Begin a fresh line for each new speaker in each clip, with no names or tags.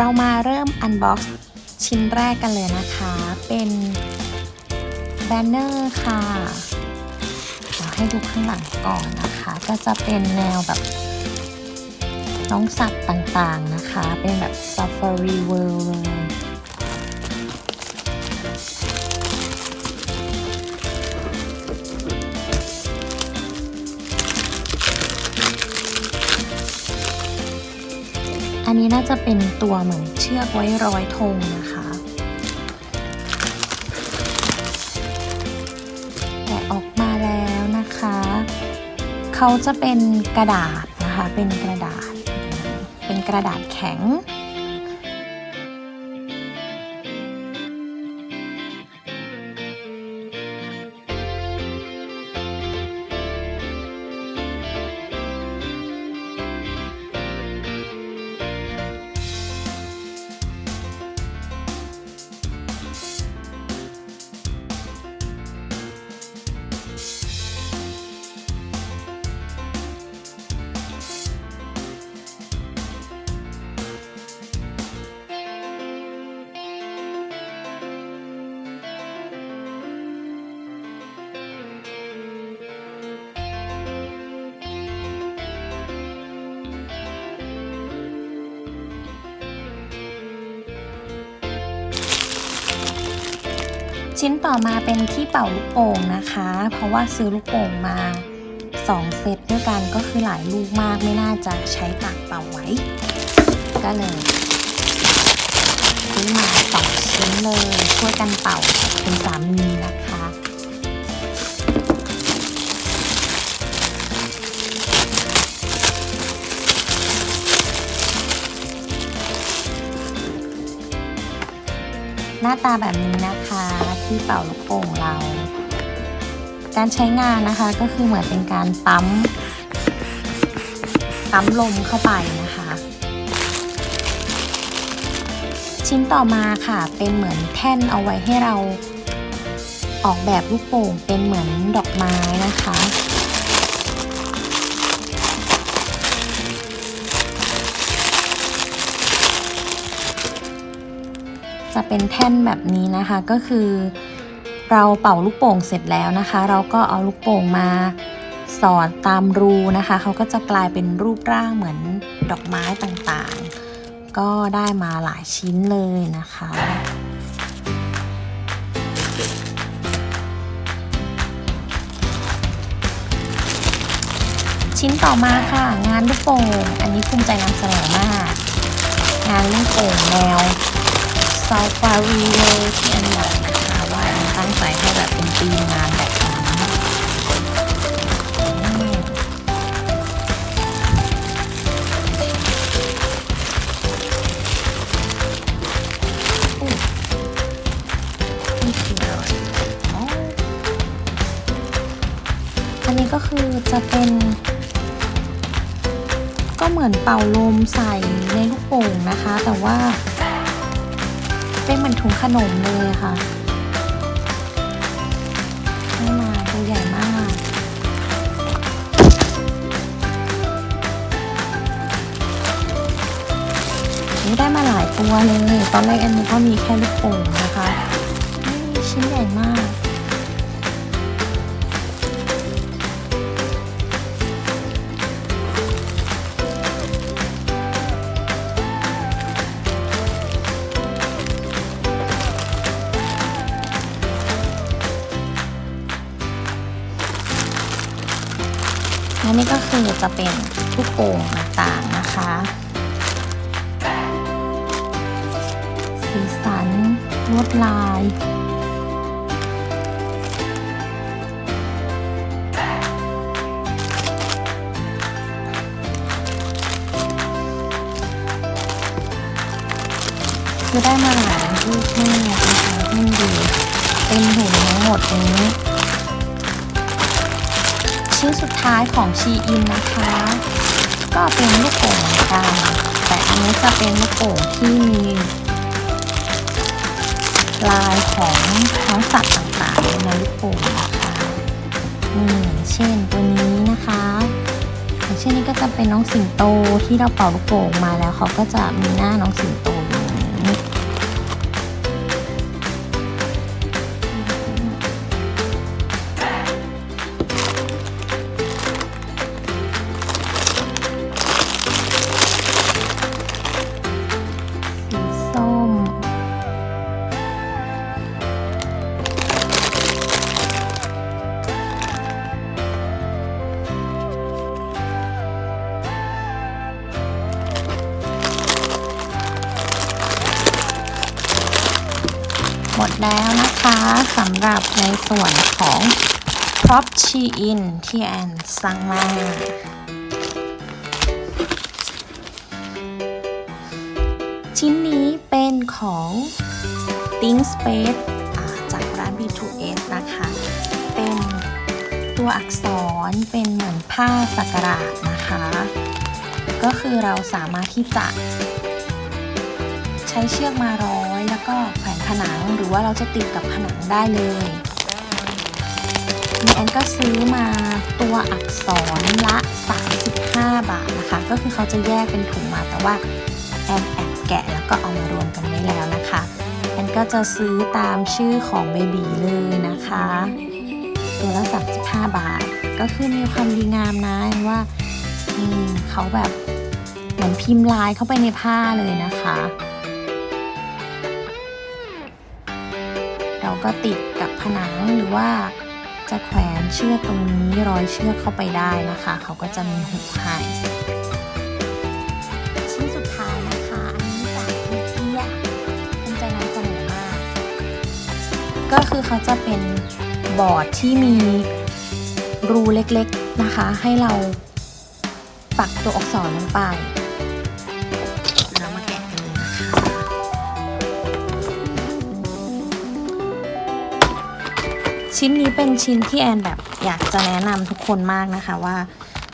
เรามาเริ่มอันบ็อกซ์ชิ้นแรกกันเลยนะคะ เป็นแบนเนอร์ค่ะเดี๋ยวให้ดูข้างหลังก่อนนะคะ ก็จะเป็นแนวแบบน้องสัตว์ต่างๆนะคะ เป็นแบบ Safari World เลย อันนี้น่าจะเป็นตัวเหมือนเชือกไว้ร้อยธงนะคะแกะออกมาแล้วนะคะ เขาจะเป็นกระดาษนะคะ เป็นกระดาษ เป็นกระดาษแข็ง ชิ้นต่อมาเป็นที่เป่าลูกโป่งนะคะ เพราะว่าซื้อลูกโป่งมา2เซตด้วยกันก็คือหลายลูกมากไม่น่าจะใช้ปากเป่าไว้ ก็เลยซื้อมาสองชิ้นเลยช่วยกันเป่าเป็นสามีนะคะหน้าตาแบบนี้นะคะ ที่เป่าลูกโป่งเรา การใช้งานนะคะก็คือเหมือนเป็นการปั๊มปั๊มลมเข้าไปนะคะ ชิ้นต่อมาค่ะเป็นเหมือนแท่นเอาไว้ให้เราออกแบบลูกโป่งเป็นเหมือนดอกไม้นะคะ จะเป็นแท่นแบบนี้นะคะ ก็คือ เราเป่าลูกโป่งเสร็จแล้วนะคะ เราก็เอาลูกโป่งมาสอดตามรูนะคะ เขาก็จะกลายเป็นรูปร่างเหมือนดอกไม้ต่างๆ ก็ได้มาหลายชิ้นเลยนะคะชิ้นต่อมาค่ะ งานลูกโป่งอันนี้ภูมิใจนำเสนอมาก งานลูกโป่งแนว ซาฟารีเลยที่อันบอกนะคะว่าอันตั้งใจให้แบบเป็นธีมงานแบบนั้นอืมอุ๊ยนี่คืออะไรอ๋ออันนี้ก็คือจะเป็น ก็เหมือนเป่าลมใส่ในลูกโป่งนะคะ แต่ว่า เป็นเหมือนถุงขนมเลยค่ะได้มาตัวใหญ่มาก นี่ได้มาหลายตัวเลย ตอนแรกอันนี้ก็มีแค่ลูกโป่งนะคะ คือจะเป็นลูกโป่งต่างๆนะคะ สีสันลวดลายคือได้มาหลายรูปมากนะคะนี่ดูเป็นถุงทั้งหมดนี้ ชิ้นสุดท้ายของชีอินนะคะ ก็เป็นลูกโป่งเหมือนกันแต่อันนี้จะเป็นลูกโป่งที่มีลายของท้องสัตว์ต่างๆในลูกโป่งนะคะนี่อย่างเช่นตัวนี้นะคะอย่างเช่นนี้ก็จะเป็นน้องสิงโตที่เราเป่าลูกโป่งมาแล้วเขาก็จะมีหน้าน้องสิงโต สำหรับในส่วนของ prop she in ที่แอนสั่งมาชิ้นนี้เป็นของ Think Space จากร้าน B2S นะคะ เป็นตัวอักษรเป็นเหมือนผ้าสักการะนะคะ ก็คือเราสามารถที่จะ ใช้เชือกมาร้อยแล้วก็แขวน ผนังหรือว่าเราจะติดกับผนังได้เลยมีแอนก็ซื้อมาตัวอักษรละ 35 บาทนะคะ ก็คือเขาจะแยกเป็นถุงมาแต่ว่าแอนแอบแกะแล้วก็เอามารวมกันไว้แล้วนะคะแอนก็จะซื้อตามชื่อของเบบีเลยนะคะ ตัวละ 35 บาท ก็คือมีความดีงามนะแอนว่าอืมเขาแบบเหมือนพิมพ์ลายเข้าไปในผ้าเลยนะคะ ก็ติดกับผนังหรือว่าจะแขวนเชือกตรงนี้ร้อยเชือกเข้าไปได้นะคะ เขาก็จะมีหุบให้ชิ้นสุดท้ายนะคะ อันนี้จากอีเกียมิใจนำเสนอมาก ก็คือเขาจะเป็นบอร์ดที่มีรูเล็กๆนะคะ ให้เราปักตัวอักษรลงไป ชิ้นนี้เป็นชิ้นที่แอนแบบอยากจะแนะนำทุกคนมากนะคะว่า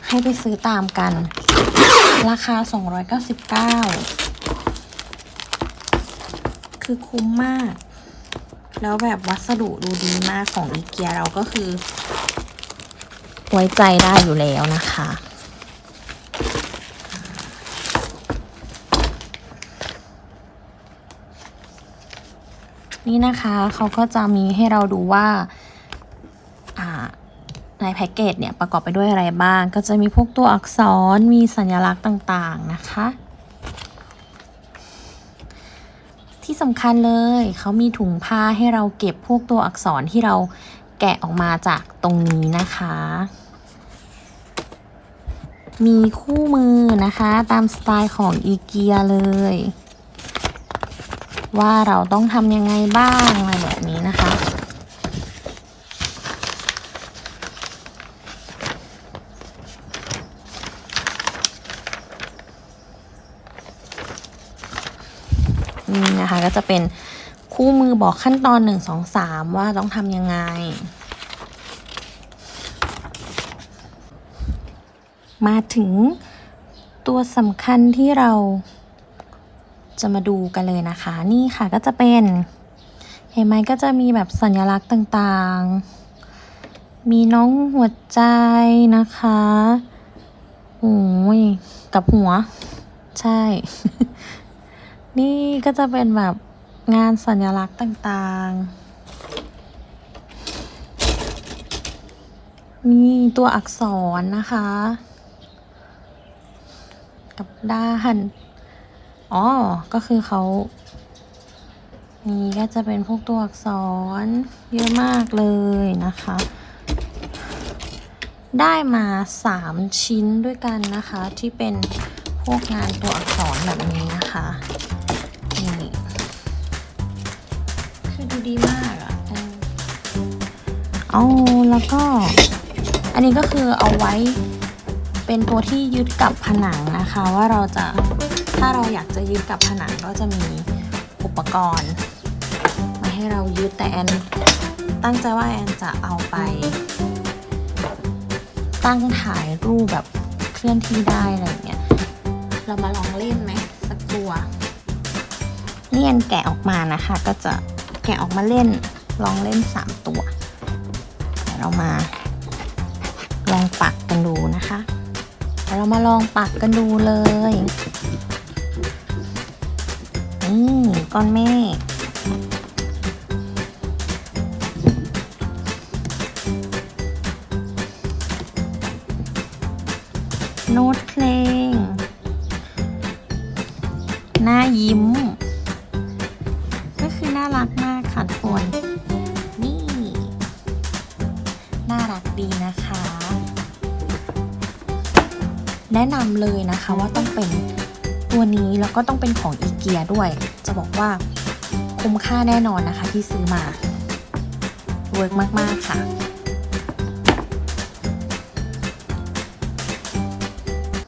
ให้ไปซื้อตามกัน ราคา 299 คือคุ้มมาก แล้วแบบวัสดุดูดีมากของอีเกียเราก็คือ ไว้ใจได้อยู่แล้วนะคะ นี่นะคะเขาก็จะมีให้เราดูว่าอ่า ในแพ็กเกจเนี่ยประกอบไปด้วยอะไรบ้าง ก็จะมีพวกตัวอักษรมีสัญลักษณ์ต่างๆนะคะ ที่สำคัญเลยเขามีถุงผ้าให้เราเก็บพวกตัวอักษรที่เราแกะออกมาจากตรงนี้นะคะ มีคู่มือนะคะตามสไตล์ของอีเกียเลย ว่าเราต้องทำยังไงบ้างอะไรแบบนี้นะคะ นี่นะคะ ก็จะเป็นคู่มือบอกขั้นตอน1 2 3ว่าต้องทำยังไง มาถึงตัวสำคัญที่เราจะมาดูกันเลยนะคะ นี่ค่ะก็จะเป็นเห็นไหมก็จะมีแบบสัญลักษณ์ต่างๆ มีน้องหัวใจนะคะโอ้ยกับหัว ใช่ นี่ก็จะเป็นแบบงานสัญลักษณ์ต่างๆ มีตัวอักษรนะคะ กับด้านอ๋อ ก็คือเขา นี่ก็จะเป็นพวกตัวอักษรเยอะมากเลยนะคะ ได้มาสามชิ้นด้วยกันนะคะที่เป็นพวกงานตัวอักษรแบบนี้นะคะ ดีมากอะ่ะเออเอาแล้วก็ อันนี้ก็คือเอาไว้เป็นตัวที่ยึดกับผนังนะคะ ว่าเราจะถ้าเราอยากจะยึดกับผนังก็จะมีอุปกรณ์ มาให้เรายึดแต่แอนตั้งใจว่าแอนจะเอาไป ตั้งถ่ายรูปแบบเคลื่อนที่ได้อะไรเงี้ยเรามาลองเล่นไหมสักตัวนี่แอนแกะออกมานะคะก็จะ แกะออกมาเล่น ลองเล่น 3 ตัวเดี๋ยวเรามา ลองปักกันดูนะคะเดี๋ยวเรามาลองปักกันดูเลยนี่ก้อนเมฆโน้ตเพลง หน้ายิ้ม รักดีนะคะ แนะนำเลยนะคะว่าต้องเป็นตัวนี้แล้วก็ต้องเป็นของอีเกียด้วย จะบอกว่าคคุ้มค่าแน่นอนนะคะที่ซื้อมาเวิร์กมาก ๆ ค่ะ